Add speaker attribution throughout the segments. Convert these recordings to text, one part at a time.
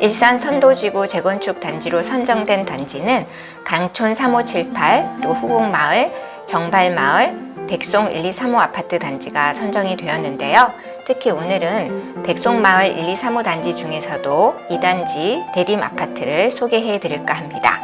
Speaker 1: 일산 선도지구 재건축 단지로 선정된 단지는 강촌 3578, 그리고 후곡마을, 정발마을, 백송 1, 2, 3호 아파트 단지가 선정이 되었는데요. 특히 오늘은 백송마을 1, 2, 3호 단지 중에서도 이 단지 대림 아파트를 소개해 드릴까 합니다.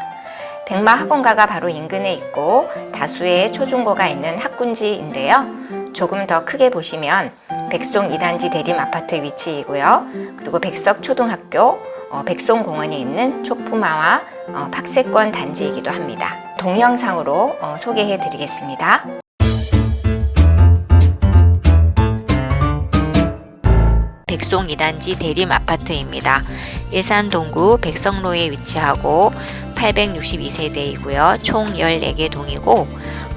Speaker 1: 백마 학원가가 바로 인근에 있고 다수의 초중고가 있는 학군지인데요. 조금 더 크게 보시면 백송 2단지 대림 아파트 위치이고요. 그리고 백석 초등학교, 어, 백송공원이 있는 촉푸마와 어, 박세권 단지이기도 합니다. 동영상으로 어, 소개해 드리겠습니다. 백송 2단지 대림 아파트입니다. 일산 동구 백성로에 위치하고 862세대이고요. 총 14개 동이고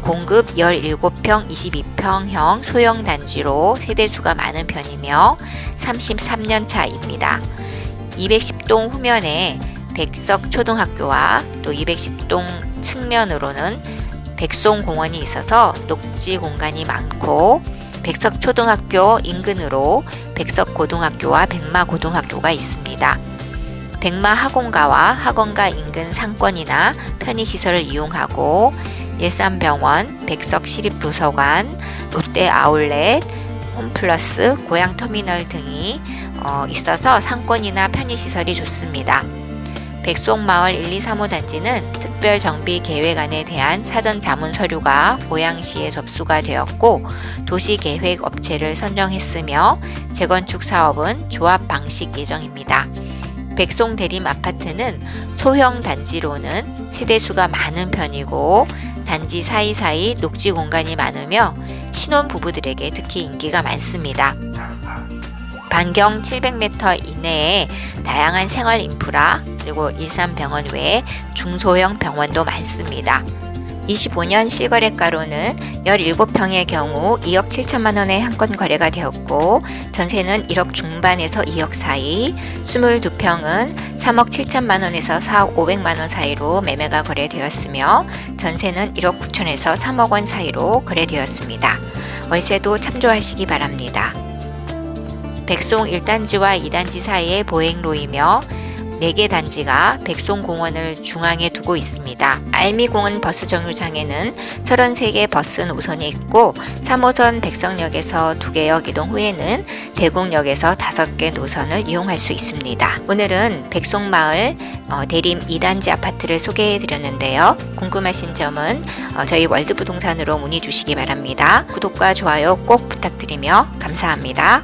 Speaker 1: 공급 17평 22평형 소형 단지로 세대수가 많은 편이며 33년 차입니다. 210동 후면에 백석 초등학교와 또 210동 측면으로는 백송 공원이 있어서 녹지 공간이 많고 백석 초등학교 인근으로 백석 고등학교와 백마 고등학교가 있습니다. 백마 학원가와 학원가 인근 상권이나 편의시설을 이용하고 일산병원, 백석 시립도서관, 롯데 아울렛, 홈플러스, 고향터미널 등이 어, 있어서 상권이나 편의시설이 좋습니다. 백송마을 1, 2, 3호 단지는 특별 정비 계획안에 대한 사전 자문 서류가 고양시에 접수가 되었고 도시계획 업체를 선정했으며 재건축 사업은 조합 방식 예정입니다. 백송 대림 아파트는 소형 단지로는 세대수가 많은 편이고 단지 사이사이 녹지 공간이 많으며 신혼 부부들에게 특히 인기가 많습니다. 반경 700m 이내에 다양한 생활 인프라 그리고 일산병원 외에 중소형 병원도 많습니다. 25년 실거래가로는 17평의 경우 2억 7천만 원의 한건 거래가 되었고 전세는 1억 중반에서 2억 사이, 22평은 3억 7천만 원에서 4억 500만 원 사이로 매매가 거래되었으며 전세는 1억 9천에서 3억 원 사이로 거래되었습니다. 월세도 참조하시기 바랍니다. 백송 1단지와 2단지 사이의 보행로이며 4개 단지가 백송공원을 중앙에 두고 있습니다. 알미공원 버스 정류장에는 33개 버스 노선이 있고 3호선 백성역에서 2개역 이동 후에는 대곡역에서 5개 노선을 이용할 수 있습니다. 오늘은 백송마을 어, 대림 2단지 아파트를 소개해 드렸는데요. 궁금하신 점은 어, 저희 월드부동산으로 문의 주시기 바랍니다. 구독과 좋아요 꼭 부탁드리며 감사합니다.